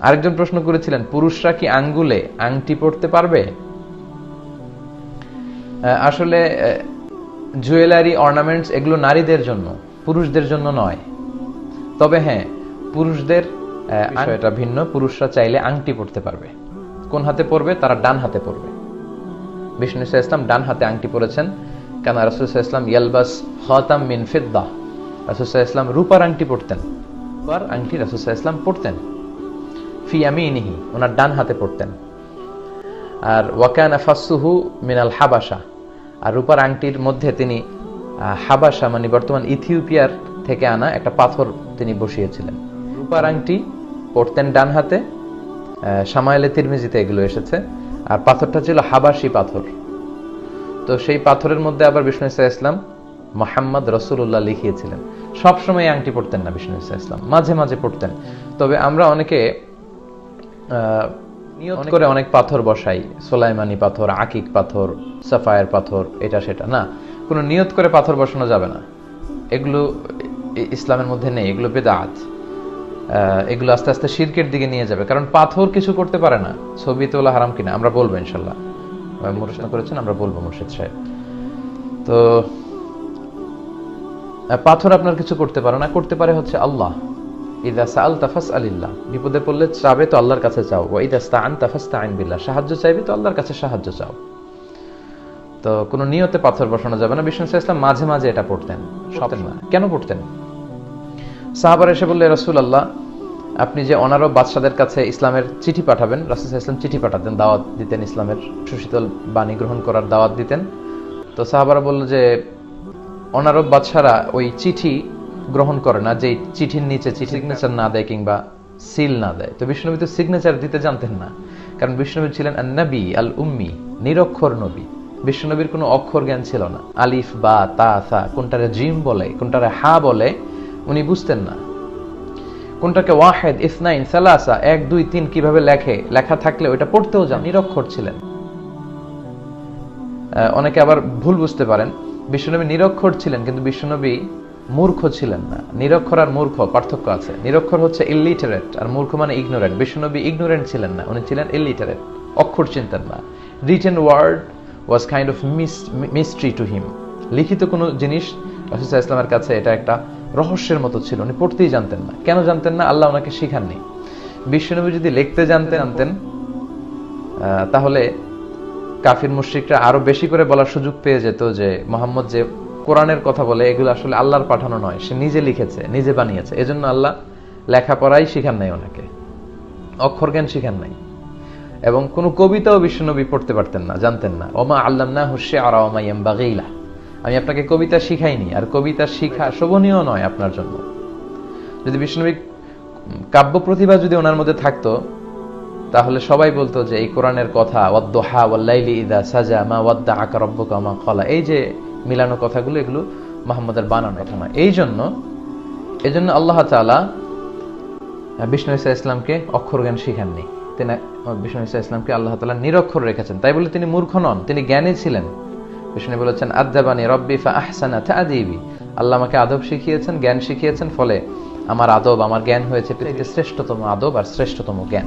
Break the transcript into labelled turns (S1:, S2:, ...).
S1: আরেকজন প্রশ্ন করেছিলেন পুরুষরা কি আঙ্গুলে আংটি পড়তে পারবে? আসলে জুয়েলারি অর্নামেন্টস এগুলো নারীদের জন্য পুরুষদের জন্য নয়। তবে হ্যাঁ পুরুষদের বিষয়টা ভিন্ন। পুরুষরা চাইলে আংটি পড়তে পারবে। কোন হাতে পরবে? তারা ডান হাতে পরবে। বিষ্ণু ইসলাম ডান হাতে আংটি পরেছেন। কেন? রাসুলসাহ ইসলাম ইয়ালবাস হতাম মিন ফিদ্দা। রাসুলসাহ ইসলাম রূপার আংটি পড়তেন রূপার আংটি রাসুলসাহ ইসলাম পড়তেন ফি আমিনিহি ওনার ডান হাতে পড়তেন। আর ওয়াকান আফাসুহু মিনাল হাবাসা আর রূপার আংটির মধ্যে তিনি হাবাসা মানে বর্তমান ইথিওপিয়ার থেকে আনা একটা পাথর তিনি বসিয়েছিলেন। রূপার আংটি পড়তেন ডান হাতে আহ, সামাইলে তিরমিজিতে এগুলো এসেছে। আর পাথরটা ছিল হাবাসি পাথর। তো সেই পাথরের মধ্যে আবার বিষ্ণু ইসা ইসলাম মোহাম্মদ রসুল্লাহ লিখিয়েছিলেন। সবসময় আংটি পড়তেন না বিষ্ণু ইসা ইসলাম মাঝে মাঝে পড়তেন। তবে আমরা অনেকে নিয়ত করে অনেক পাথর বসাই সোলাইমানি পাথর আকিক পাথর সাফায়ের পাথর এটা সেটা না। কোনো নিয়ত করে পাথর বসানো যাবে না। এগুলো ইসলামের মধ্যে নেই এগুলো বেদাত। এগুলো আস্তে আস্তে শিরকের দিকে নিয়ে যাবে কারণ পাথর কিছু করতে পারে না। ছবি তোলা হারাম কিনা আমরা বলব ইনশাল্লাহ। প্রশ্ন করেছেন আমরা বলব মুর্শিদ সাহেব। তো পাথর আপনার কিছু করতে পারে না করতে পারে হচ্ছে আল্লাহ। ইদা সাল তাফাস আলিল্লাহ বিপদে পড়লে চাবে তো আল্লাহর কাছে চাও ও ইদা স্তাআন তাফাস তাআইন বিল্লাহ। সাহায্য চাইবে তো আল্লাহর কাছে সাহায্য চাও। তো কোনো নিয়তে পাথর বসানো যাবে না। বিষ্ণু ইসলাম মাঝে মাঝে এটা পড়তেন। সব না। কেন পড়তেন? সাহাবার এসে বললে রসুল আল্লাহ আপনি যে অনারব বাদশাদের কাছে ইসলামের চিঠি পাঠাবেন, রাসুল ইসলাম চিঠি পাঠাতেন, দাওয়াত দিতেন ইসলামের সুশীতল বাণী গ্রহণ করার দাওয়াত দিতেন। তো সাহাবারা বলল যে, অনারব বাদশারা ওই চিঠি গ্রহণ করে না যে চিঠির নিচে চিঠি সিগনেচার না দেয় কিংবা সিল না দেয়। তো বিষ্ণুনবী তো সিগনেচার দিতে জানতেন না। কারণ বিষ্ণুনবী ছিলেন নবী আল উম্মি নিরক্ষর নবী। বিষ্ণুনবীর কোনো অক্ষর জ্ঞান ছিল না। আলিফ, বা, তা, সা, কোনটারে জিম বলে, কোনটারে হা বলে, উনি বুঝতেন না। কোনটাকে ওয়াহেদ, ইসনাইন, সালাসা, এক, দুই, তিন কীভাবে লেখে, লেখা থাকলে ওইটা পড়তেও যান নিরক্ষর ছিলেন। অনেকে আবার ভুল বুঝতে পারেন। বিশ্বনবী নিরক্ষর ছিলেন, কিন্তু বিশ্বনবী মূর্খ ছিলেন না। নিরক্ষর আর মূর্খ, পার্থক্য আছে। নিরক্ষর হচ্ছে ইলিটারেট আর মূর্খ মানে ইগনোরেন্ট বিশ্বনবী ইগনোরেন্ট ছিলেন না, উনি ছিলেন ইলিটারেট অক্ষর চিনতেন না। Written word was kind of mystery to him লিখিত কোনো জিনিস, রাসুল ইসলামের কাছে এটা একটা রহস্যের মতো ছিল। উনি পড়তেই জানতেন না। কেন জানতেন না? আল্লাহ ওনাকে শিখাননি। বিশ্বনবী যদি লিখতে জানতেন জানতেন তাহলে কাফির মুশ্রিকরা আরও বেশি করে বলার সুযোগ পেয়ে যেত যে মোহাম্মদ যে কোরআনের কথা বলে, এগুলো আসলে আল্লাহর পাঠানো নয়, সে নিজে লিখেছে, নিজে বানিয়েছে। এজন্য আল্লাহ লেখাপড়াই শিখান নাই ওনাকে, অক্ষর জ্ঞান শিখান নাই। এবং কোনো কবিতাও বিশ্বনবী পড়তে পারতেন না, জানতেন না। ওমা আল্লাম না হুসে আরা ওমা আমি আপনাকে কবিতা শিখাইনি, আর কবিতা শিখা শোভনীয় নয় আপনার জন্য। যদি বিষ্ণুবী কাব্য প্রতিভা যদি ওনার মধ্যে থাকতো, তাহলে সবাই বলতো যে এই কোরআনের কথা, ওয়াদ্দোহা ওয়াল্লাইলি ইদা সাজা মা ওয়াদ্দা আকা রব্বকা মা খলা এই যে মিলানো কথাগুলো এগুলো মোহাম্মদের বানানো কথা নয়। এই জন্য এই জন্য আল্লাহ তাআলা বিষ্ণু ইসা ইসলামকে অক্ষর জ্ঞান শিখাননি। তিনি, বিষ্ণু ইসা ইসলামকে আল্লাহ তাআলা নিরক্ষর রেখেছেন। তাই বলে তিনি মূর্খ নন, তিনি জ্ঞানী ছিলেন। বিষ্ণু বলেছেন আদাবানি রব্বি ফা আহসানা তাদিবি আল্লাহ আমাকে আদব শিখিয়েছেন, জ্ঞান শিখিয়েছেন, ফলে আমার আদব, আমার জ্ঞান হয়েছে পৃথিবীর শ্রেষ্ঠতম আদব আর শ্রেষ্ঠতম জ্ঞান।